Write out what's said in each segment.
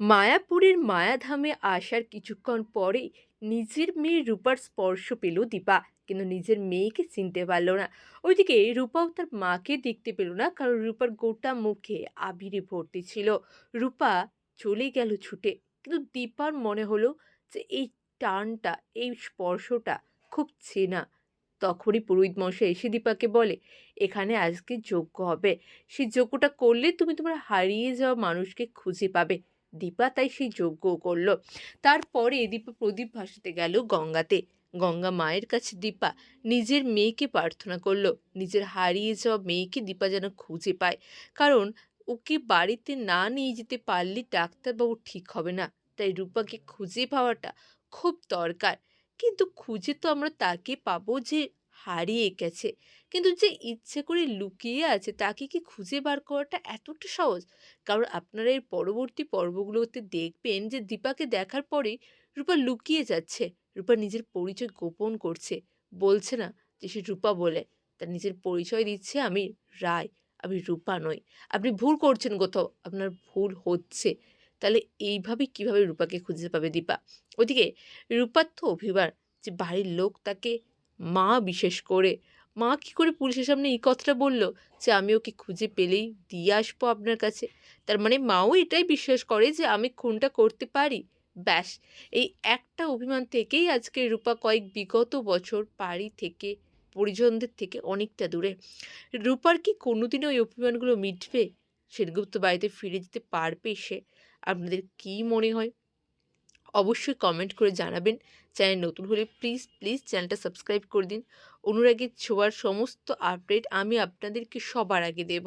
মায়াপুরের মায়াধামে আসার কিছুক্ষণ পরেই নিজের মেয়ে রূপার স্পর্শ পেল দীপা। কিন্তু নিজের মেয়েকে চিনতে পারল না। ওইদিকে রূপাও তার মাকে দেখতে পেল না, কারণ রূপার গোটা মুখে আবিরে ভর্তি ছিল। রূপা চলে গেল ছুটে। কিন্তু দীপার মনে হলো যে এই টানটা, এই স্পর্শটা খুব চেনা। তখনই পুরোহিত মশাই এসে দীপাকে বলে, এখানে আজকে যজ্ঞ হবে। সেই যজ্ঞটা করলে তুমি তোমার হারিয়ে যাওয়া মানুষকে খুঁজে পাবে। দীপা তাই সেই যজ্ঞ করল। তারপরে দীপা প্রদীপ ভাসাতে গেল গঙ্গাতে। গঙ্গা মায়ের কাছে দীপা নিজের মেয়েকে প্রার্থনা করল। নিজের হারিয়ে যাওয়া মেয়েকে দীপা যেন খুঁজে পায়। কারণ ওকে বাড়িতে না নিয়ে যেতে পারলে ডাক্তারবাবু ঠিক হবে না। তাই রূপাকে খুঁজে পাওয়াটা খুব দরকার। কিন্তু খুঁজে তো আমরা তাকে পাবো যে হারিয়ে গেছে। কিন্তু যে ইচ্ছে করে লুকিয়ে আছে, তাকে কি খুঁজে বার করাটা এতটা সহজ? কারণ আপনারা এর পরবর্তী পর্বগুলোতে দেখবেন যে দীপাকে দেখার পরে রূপা লুকিয়ে যাচ্ছে, রূপা নিজের পরিচয় গোপন করছে। বলছে না যে সে রূপা বলে। তার নিজের পরিচয় দিচ্ছে আমি রায়, আমি রূপা নই। আপনি ভুল করছেন কোথাও, আপনার ভুল হচ্ছে। তাহলে এইভাবে কীভাবে রূপাকে খুঁজে পাবে দীপা? ওদিকে রূপার তো অভিমান যে বাড়ির লোক তাকে মা বিশেষ করে। মা কি করে পুলিশের সামনে এই কথাটা বলল যে, আমি ওকে খুঁজে পেলেই দিয়ে আসব আপনার কাছে। তার মানে মাও এটাই বিশ্বাস করে যে, আমি খুনটা করতে পারি। ব্যাস, এই একটা অভিমান থেকেই আজকে রূপা কয়েক বিগত বছর বাড়ি থেকে, পরিজনদের থেকে অনেকটা দূরে। রূপার কি কোনোদিনও ওই অভিমানগুলো মিটবে? সেনগুপ্ত বাড়িতে ফিরে যেতে পারবে সে। আপনাদের কি মনে হয়? অবশ্যই কমেন্ট করে জানাবেন। চ্যানেল নতুন হলে প্লিজ প্লিজ চ্যানেলটা সাবস্ক্রাইব করে দিন। অনুরাগের ছোঁয়ার সমস্ত আপডেট আমি আপনাদেরকে সবার আগে দেব।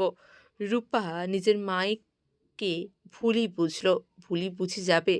রূপা নিজের মায়কে ভুলই বুঝলো, ভুলই বুঝে যাবে।